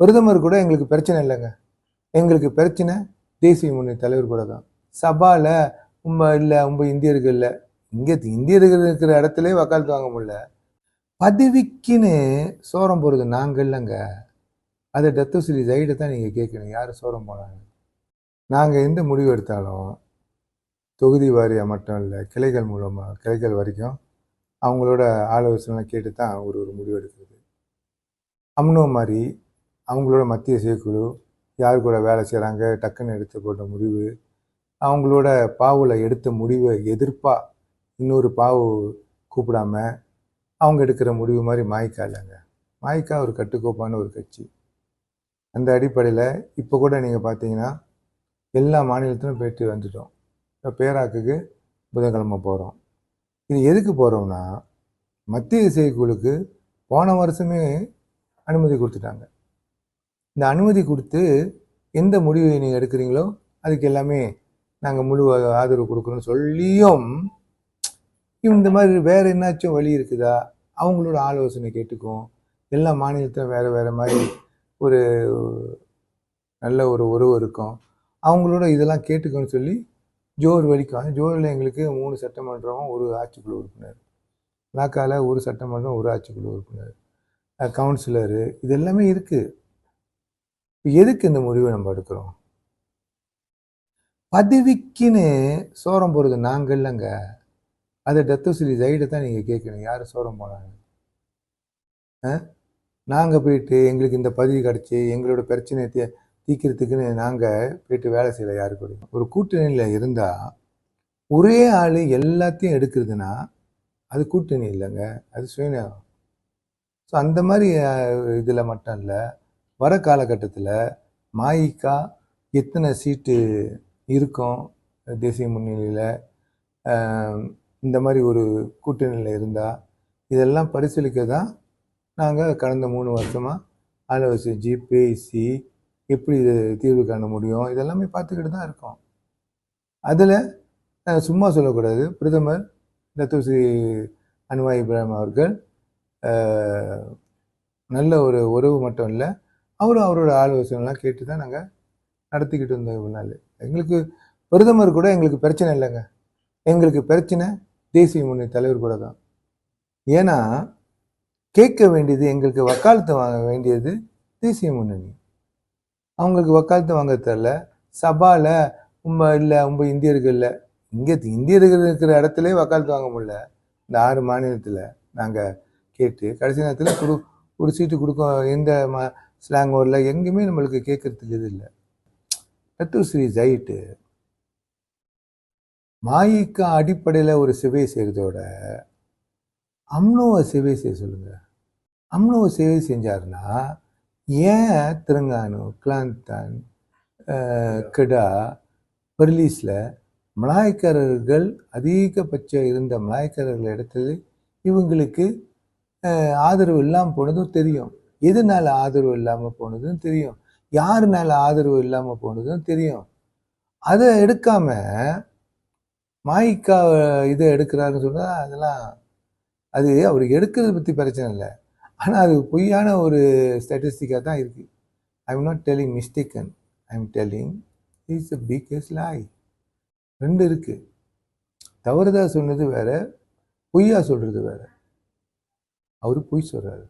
பிரதமர் கூட எங்களுக்கு பிரச்சனை இல்லைங்க. எங்களுக்கு பிரச்சனை தேசிய முன்னணி தலைவர் கூட தான். சபாவில் உம்ப இல்லை உம்ப இந்தியர்கள் இல்லை. இங்கே இந்தியர்கள் இருக்கிற இடத்துல வக்காலத்து வாங்க முடியல. பதவிக்குன்னு சோரம் போகிறது நாங்கள் இல்லைங்க. அதை டத்துசிலி ஜைடை தான் நீங்கள் கேட்கணும். யார் சோரம் போனாங்க? நாங்கள் எந்த முடிவு எடுத்தாலும் தொகுதி வாரியாக மட்டும் இல்லை கிளைகள் மூலமாக கிளைகள் வரைக்கும் அவங்களோட ஆலோசனை கேட்டு தான் ஒரு ஒரு முடிவு எடுக்கிறது. அம்னோ மாதிரி அவங்களோட மத்திய செயற்குழு யார் கூட வேலை செய்கிறாங்க டக்குன்னு எடுத்து போட்ட முடிவு அவங்களோட பாவில் எடுத்த முடிவை எதிர்ப்பாக இன்னொரு பாவு கூப்பிடாம அவங்க எடுக்கிற முடிவு மாதிரி மாய்க்கா இல்லைங்க. மாய்க்கா ஒரு கட்டுக்கோப்பான ஒரு கட்சி. அந்த அடிப்படையில் இப்போ கூட நீங்கள் பார்த்தீங்கன்னா எல்லா மாநிலத்திலும் போயிட்டு வந்துட்டோம். இப்போ பேராக்குக்கு புதன்கிழமை போகிறோம் இது எதுக்கு போகிறோம்னா மத்திய இசைக்குழுக்கு போன வருஷமே அனுமதி கொடுத்துட்டாங்க. இந்த அனுமதி கொடுத்து எந்த முடிவை நீங்கள் எடுக்கிறீங்களோ அதுக்கு எல்லாமே நாங்கள் முழு ஆதரவு கொடுக்குறோம்னு சொல்லியும் இந்த மாதிரி வேற என்னாச்சும் வழி இருக்குதா? அவங்களோட ஆலோசனை கேட்டுக்கும் எல்லா மாநிலத்திலும் வேறு வேறு மாதிரி ஒரு நல்ல ஒரு உறவு இருக்கும். அவங்களோட இதெல்லாம் கேட்டுக்கோன்னு சொல்லி ஜோர் வலிக்கும். ஜோரில் எங்களுக்கு மூணு சட்டமன்றமும் ஒரு ஆட்சிக்குழு உறுப்பினர். லாக்கால ஒரு சட்டமன்றம் ஒரு ஆட்சிக்குழு உறுப்பினர். கவுன்சிலரு. இது எல்லாமே இருக்குது எதுக்கு இந்த முடிவை நம்ம எடுக்கிறோம்? பதவிக்குன்னு சோரம் போகிறது நாங்கள் இல்லைங்க. அதை டத்துசிலி சைடு தான் நீங்கள் கேட்கணும். யார் சோரம் போனாங்க? நாங்கள் போயிட்டு எங்களுக்கு இந்த பதவி கிடச்சி எங்களோட பிரச்சனையை தீ தீக்கிறதுக்குன்னு நாங்கள் போயிட்டு வேலை செய்யலை யாரு கூட ஒரு கூட்டணியில் இருந்தால் ஒரே ஆள் எல்லாத்தையும் எடுக்கிறதுனா அது கூட்டணி இல்லைங்க. அது சுயநேகம் ஸோ அந்த மாதிரி இதில் மட்டும் இல்லை. வர காலகட்டத்தில் மாயிக்கா எத்தனை சீட்டு இருக்கும் தேசிய முன்னிலையில்? இந்த மாதிரி ஒரு கூட்டணியில் இருந்தால் இதெல்லாம் பரிசீலிக்க தான் நாங்கள் கடந்த மூணு வருஷமாக ஆலோசி பேசி எப்படி இது தீர்வு காண முடியும்? இதெல்லாமே பார்த்துக்கிட்டு தான் இருக்கோம். அதில் சும்மா சொல்லக்கூடாது. பிரதமர் தத்துஸ்ரீ அன்வாய் இப்ராஹிம் அவர்கள் நல்ல ஒரு உறவு மட்டும் இல்லை அவரும் அவரோட ஆலோசனைலாம் கேட்டு தான் நாங்கள் நடத்திக்கிட்டு இருந்தோம் இவ்வளோ நாள். எங்களுக்கு பிரதமர் கூட எங்களுக்கு பிரச்சனை இல்லைங்க. எங்களுக்கு பிரச்சனை தேசிய முன்னணி தலைவர் கூட தான். ஏன்னா கேட்க வேண்டியது எங்களுக்கு வக்காலத்து வாங்க வேண்டியது தேசிய முன்னணி. அவங்களுக்கு வக்காலத்து வாங்க தெரில சபாவில் உம்ப இல்லை உம்ப இந்தியர்கள் இல்லை. இங்கே இந்தியர்கள் இருக்கிற இடத்துல வக்காலத்து வாங்க முடியல. இந்த ஆறு மாநிலத்தில் நாங்கள் கேட்டு கடைசி நேரத்தில் குடு ஒரு சீட்டு கொடுக்க எந்த மா ஸ்லாங் வரல எங்கேயுமே நம்மளுக்கு கேட்கறதுக்கு இது இல்லை. தத்துஸ்ரீ ஜைட்டு மாயிக்கா அடிப்படையில் ஒரு சிவை செய்கிறதோட அம்னோவை சிவை செய்ய சொல்லுங்கள் அம்னோவை சேவை செஞ்சாருன்னா ஏன் திருங்கானு கிளாந்தான் கிடா கெடா மலாய்க்காரர்கள் அதிகபட்சம் இருந்த மலாய்க்காரர்கள் இடத்துல இவங்களுக்கு ஆதரவு இல்லாமல் போனதும் தெரியும். எதுனால ஆதரவு இல்லாமல் போனதும் தெரியும். யாருனால ஆதரவு இல்லாமல் போனதும் தெரியும். அதை எடுக்காம மாயிக்கா இதை எடுக்கிறாருன்னு சொன்னால் அதெல்லாம் அது அவர் எடுக்கிறத பற்றி பிரச்சனை இல்லை. ஆனால் அது பொய்யான ஒரு ஸ்டாட்டிஸ்டிக்காக தான் இருக்குது I am not telling mistaken I am telling is a biggest lie ரெண்டு இருக்குது தவறுதா சொன்னது வேற பொய்யா சொல்கிறது வேற. அவர் பொய் சொல்கிறாரு